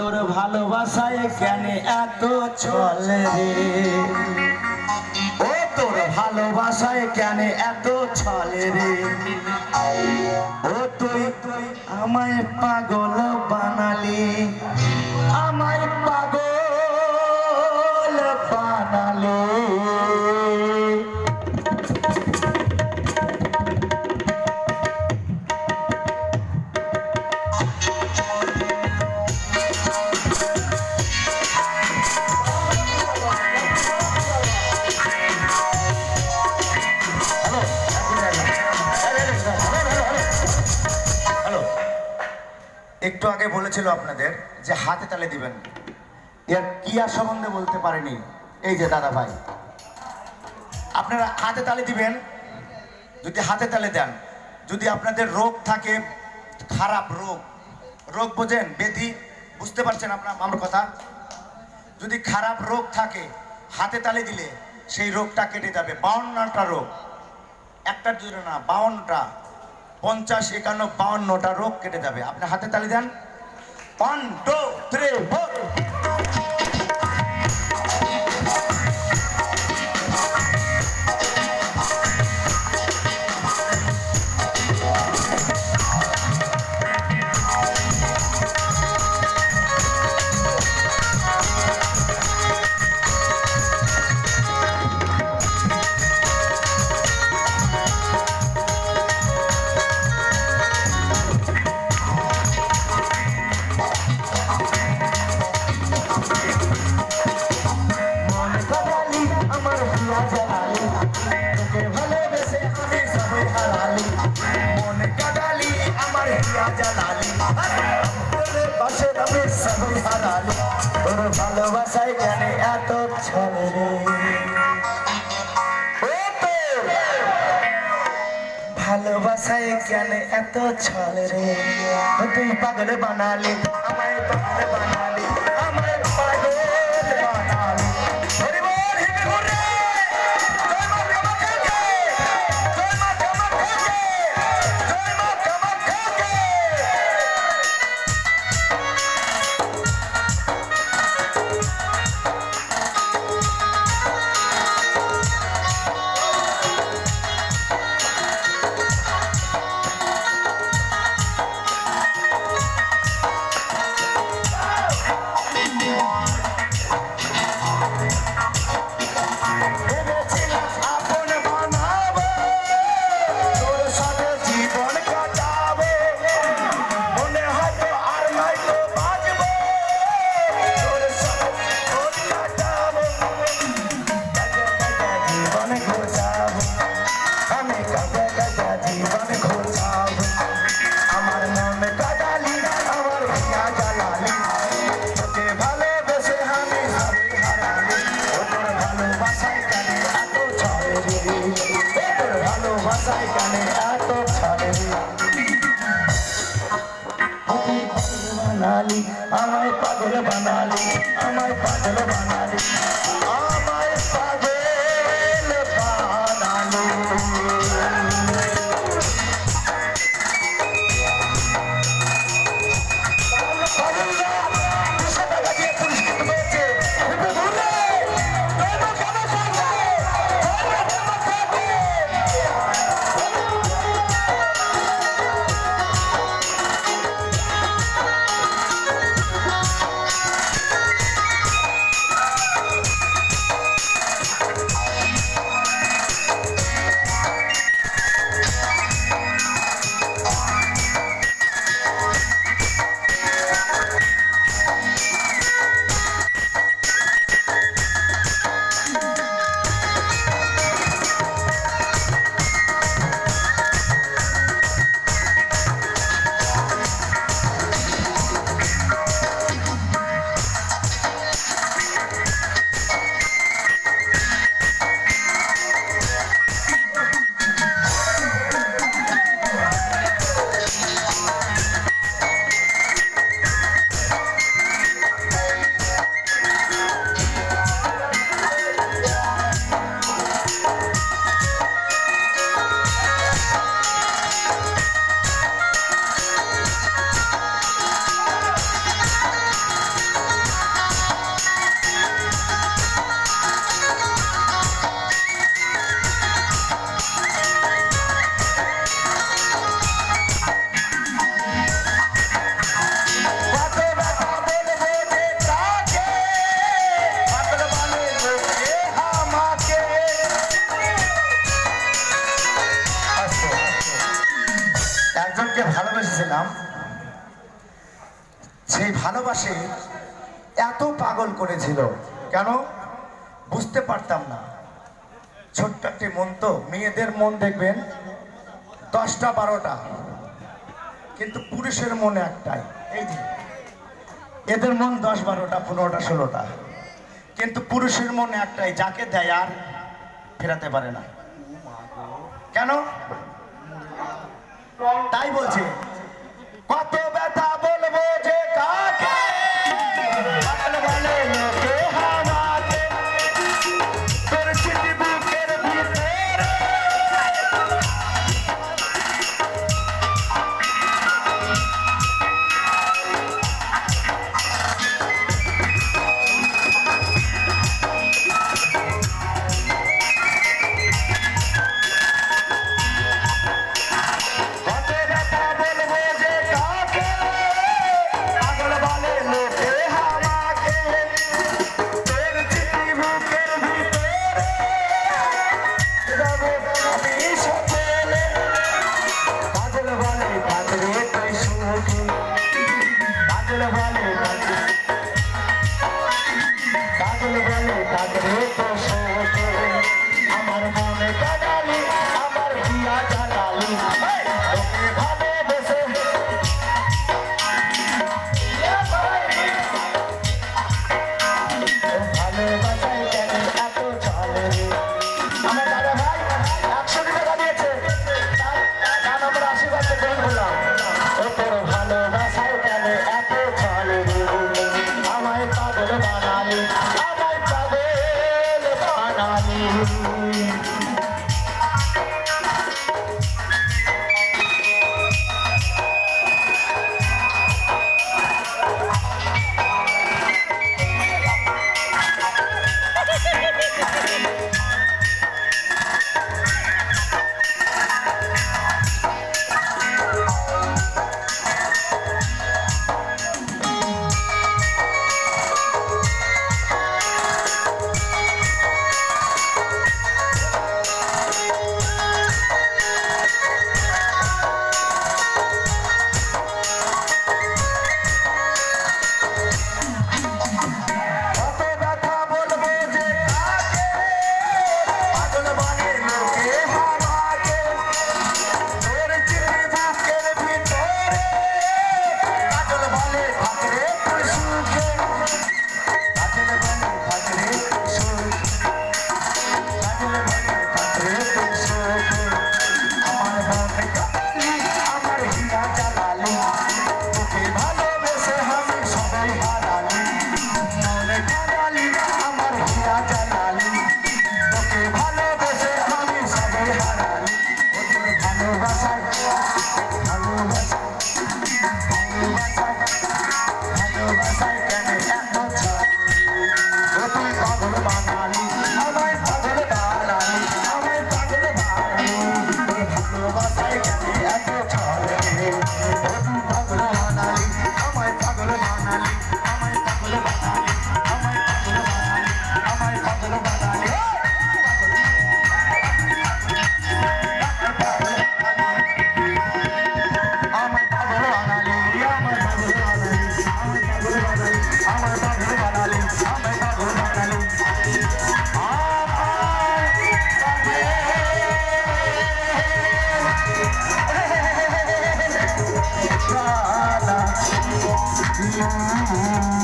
তোর ভালোবাসায় কেন এত চলে? রে ও তোর ভালোবাসায় কেন এত চলে রে? ও তুই তুই আমায় পাগল বানালি। একটু আগে বলেছিল আপনাদের যে হাতে তালে দিবেন এর কি আর সম্বন্ধে বলতে পারেনি এই যে দাদা ভাই। আপনারা হাতে তালে দিবেন, যদি হাতে তালে দেন। যদি আপনাদের রোগ থাকে, খারাপ রোগ রোগ বোঝেন ব্যাধি বুঝতে পারছেন আপনার আমার কথা? যদি খারাপ রোগ থাকে, হাতে তালে দিলে সেই রোগটা কেটে যাবে। বাউন্নটা রোগ। একটার জন্য না, বাউন্নটা। পঞ্চাশ একান্ন বাউন্নটা রোগ কেটে যাবে। আপনি হাতে তালি দেন। ওয়ান টু থ্রি ফোর ভালোবাসায় জানে এত ছলে ভালোবাসায় কেন এত ছলে রে? তুই পাগল বানালে আমায় ভালোবাসে এত পাগল করেছিল। কেন? বুঝতে পারতাম না। ছোট্ট একটি মন তো, মেয়েদের মন দেখবেন, দশটা, বারোটা। কিন্তু পুরুষের মন একটাই। এই যে, এদের মন দশ, বারোটা, পনেরোটা, ষোলোটা। কিন্তু পুরুষের মন একটাই, যাকে দেয় আর ফেরাতে পারে না। কেন? তাই বলছে, কত Mm-hmm.